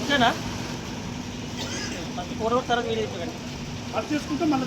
ఓకేనా పూర్వ తరం వీడియో తీసుకుంటే మళ్ళీ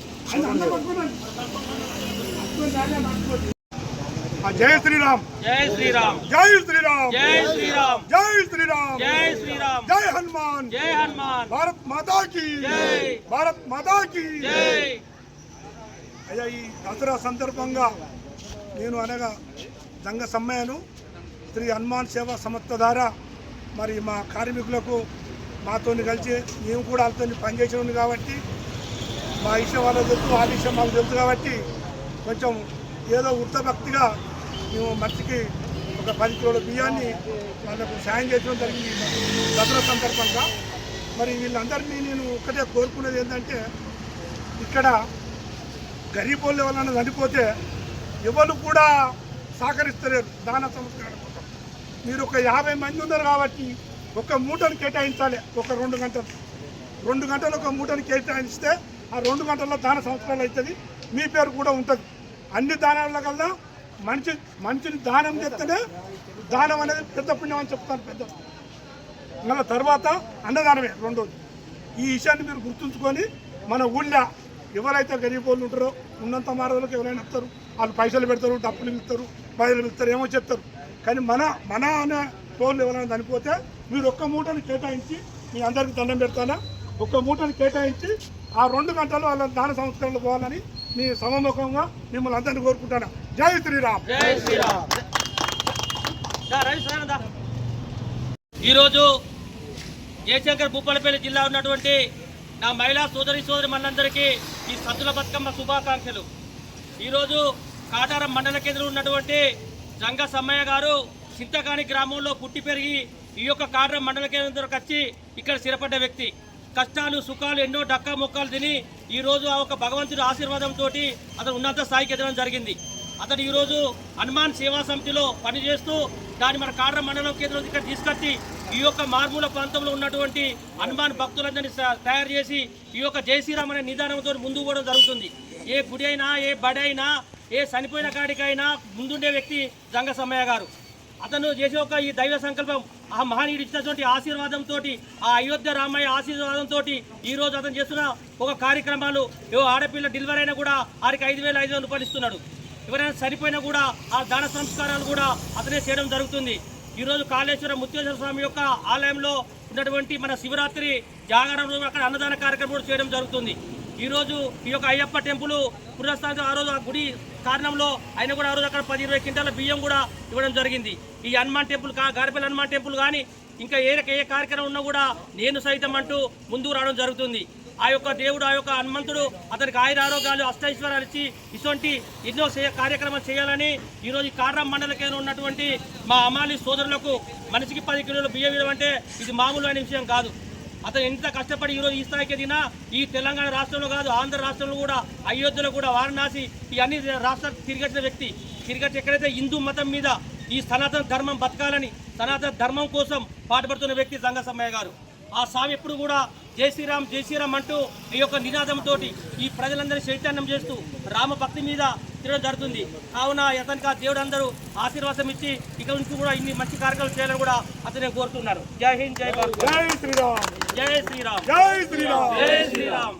జై శ్రీరామ్. జై శ్రీరామ్. జై శ్రీరామ్. జై శ్రీరామ్. జై శ్రీరామ్. జై శ్రీరామ్. జై హనుమాన్. జై హనుమాన్. భారత్ మాతా జై. భారత్ మాతా జై. అయ్యా ఈ దసరా సందర్భంగా నేను అనగా దంగ సమ్మయ్యను. శ్రీ హనుమాన్ సేవా సంస్థ ద్వారా మరి మా కార్మికులకు మాతో కలిసి మేము కూడా వాళ్ళతో పనిచేసిన కాబట్టి మా ఇష్టం వాళ్ళకి తెలుసు వాళ్ళ ఇష్టం మాకు తెలుసు కాబట్టి కొంచెం ఏదో వృత్తభక్తిగా మేము మనిషికి ఒక పది కిలోల బియ్యాన్ని వాళ్ళకు సాయం చేయడం జరిగింది. దసరా సందర్భంగా. మరి వీళ్ళందరినీ నేను ఒక్కటే కోరుకునేది ఏంటంటే ఇక్కడ గరీబ్ వాళ్ళు ఎవరైనా చనిపోతే ఎవరు కూడా సహకరిస్తలేరు దాన సంస్కరణ కోసం. మీరు ఒక యాభై మంది ఉన్నారు కాబట్టి ఒక మూటను కేటాయించాలి ఒక రెండు గంటలు. రెండు గంటలు ఒక మూటను కేటాయిస్తే ఆ రెండు గంటల్లో దాన సంస్కరణ అవుతుంది. మీ పేరు కూడా ఉంటుంది. అన్ని దానాల కల్లా మనిషి మనిషిని దానం చేస్తేనే దానం అనేది పెద్ద పుణ్యం అని చెప్తాను పెద్ద. మళ్ళీ తర్వాత అన్నదానమే రెండోది. ఈ విషయాన్ని మీరు గుర్తుంచుకొని మన ఊళ్ళో ఎవరైతే గరీబ్ వాళ్ళు ఉంటారో ఉన్నంత మారదులకు ఎవరైనా వస్తారు వాళ్ళు పైసలు పెడతారు డబ్బులు ఇస్తారు పైసలు ఇస్తారు ఏమో చెప్తారు. కానీ మన మన అనే టోళ్ళు ఎవరైనా చనిపోతే మీరు ఒక్క మూటని కేటాయించి మీ అందరికి దండం పెడతానా? ఒక్క మూటని కేటాయించి ఆ రెండు గంటలు వాళ్ళ దాన సంస్కరణలు పోవాలని మీ సమముఖంగా మిమ్మల్ని అందరినీ కోరుకుంటాను. జై శ్రీరామ్. జై శ్రీరామ్. ఈరోజు జయశంకర్ భూపాలపల్లి జిల్లా ఉన్నటువంటి నా మహిళా సోదరి సోదరి మనందరికీ ఈ సద్దుల బతుకమ్మ శుభాకాంక్షలు. ఈరోజు కాటారం మండల కేంద్రం ఉన్నటువంటి జంగ సమ్మయ్య గారు చింతకాని గ్రామంలో పుట్టి పెరిగి ఈ యొక్క కాటారం మండల కేంద్రంకి వచ్చి ఇక్కడ స్థిరపడ్డ వ్యక్తి. కష్టాలు సుఖాలు ఎన్నో డక్కా మొక్కలు తిని ఈరోజు ఆ ఒక భగవంతుడి ఆశీర్వాదంతో అతను ఉన్నత స్థాయికి ఎదగడం జరిగింది. అతడు ఈరోజు హనుమాన్ సేవా సమితిలో పనిచేస్తూ దాన్ని మన కాడ్ర మండలం కేంద్రం ఇక్కడ తీసుకొచ్చి ఈ యొక్క మారుమూల ప్రాంతంలో ఉన్నటువంటి హనుమాన్ భక్తులందరినీ తయారు చేసి ఈ యొక్క జై శ్రీరామ్ అనే నిదానంతో ముందుకు పోవడం జరుగుతుంది. ఏ గుడి అయినా ఏ బడి అయినా ఏ చనిపోయిన కాడికైనా ముందుండే వ్యక్తి జంగ సమ్మయ్య గారు. అతను చేసే ఒక ఈ దైవ సంకల్పం ఆ మహనీయుడు ఇచ్చినటువంటి ఆశీర్వాదంతో ఆ అయోధ్య రామయ్య ఆశీర్వాదంతో ఈరోజు అతను చేస్తున్న ఒక కార్యక్రమాలు ఏవో ఆడపిల్ల డెలివరీ అయినా కూడా వారికి ఐదు వేల ఐదు వందల రూపాయలు ఇస్తున్నాడు. ఎవరైనా సరిపోయినా కూడా ఆ దాన సంస్కారాలు కూడా అతనే చేయడం జరుగుతుంది. ఈరోజు కాళేశ్వరం ముత్యేశ్వర స్వామి యొక్క ఆలయంలో ఉన్నటువంటి మన శివరాత్రి జాగరణ అక్కడ అన్నదాన కార్యక్రమం కూడా చేయడం జరుగుతుంది. ఈరోజు ఈ యొక్క అయ్యప్ప టెంపుల్ పునఃస్థానం ఆ రోజు ఆ గుడి కారణంలో ఆయన కూడా ఆ రోజు అక్కడ పది ఇరవై క్వింటాల బియ్యం కూడా ఇవ్వడం జరిగింది. ఈ హనుమాన్ టెంపుల్ కా గారిపల్లి హనుమాన్ టెంపుల్ కానీ ఇంకా ఏ ఏ కార్యక్రమం ఉన్నా కూడా నేను సైతం అంటూ ముందుకు రావడం జరుగుతుంది. ఆ యొక్క దేవుడు ఆ యొక్క హనుమంతుడు అతనికి ఆయుర ఆరోగ్యాలు అష్టైశ్వర్యాలు ఇచ్చి ఇటువంటి ఎన్నో కార్యక్రమాలు చేయాలని ఈరోజు ఈ మండల కేంద్రం ఉన్నటువంటి మా అమాలి సోదరులకు మనిషికి పది కిలోల బియ్యం ఇవ్వడం అంటే ఇది మామూలు అనే విషయం కాదు. అతను ఎంత కష్టపడి ఈరోజు ఈ స్థాయికి దినా ఈ తెలంగాణ రాష్ట్రంలో కాదు ఆంధ్ర రాష్ట్రంలో కూడా అయోధ్యలో కూడా వారణాసి ఈ అన్ని రాష్ట్రాలు తిరిగచ్చిన వ్యక్తి. తిరిగట్టి ఎక్కడైతే హిందూ మతం మీద ఈ సనాతన ధర్మం బతకాలని సనాతన ధర్మం కోసం పాటుపడుతున్న వ్యక్తి సంఘసమ్మయ్య గారు. ఆ స్వామి ఎప్పుడు కూడా జై శ్రీరామ్ జై శ్రీరామ్ అంటూ ఈ యొక్క నినాదంతో ఈ ప్రజలందరినీ చైతన్యం చేస్తూ రామ భక్తి మీద తిరగడం జరుగుతుంది. కావున అతనికి ఆ దేవుడు అందరూ ఆశీర్వాదం ఇచ్చి ఇక నుంచి కూడా ఇన్ని మంచి కార్యక్రమాలు చేయాలని కూడా అతనే కోరుతున్నారు. జై హింద్ జై భారత్. జై శ్రీరామ్. జై శ్రీరామ్. జై శ్రీరామ్. జై శ్రీరామ్.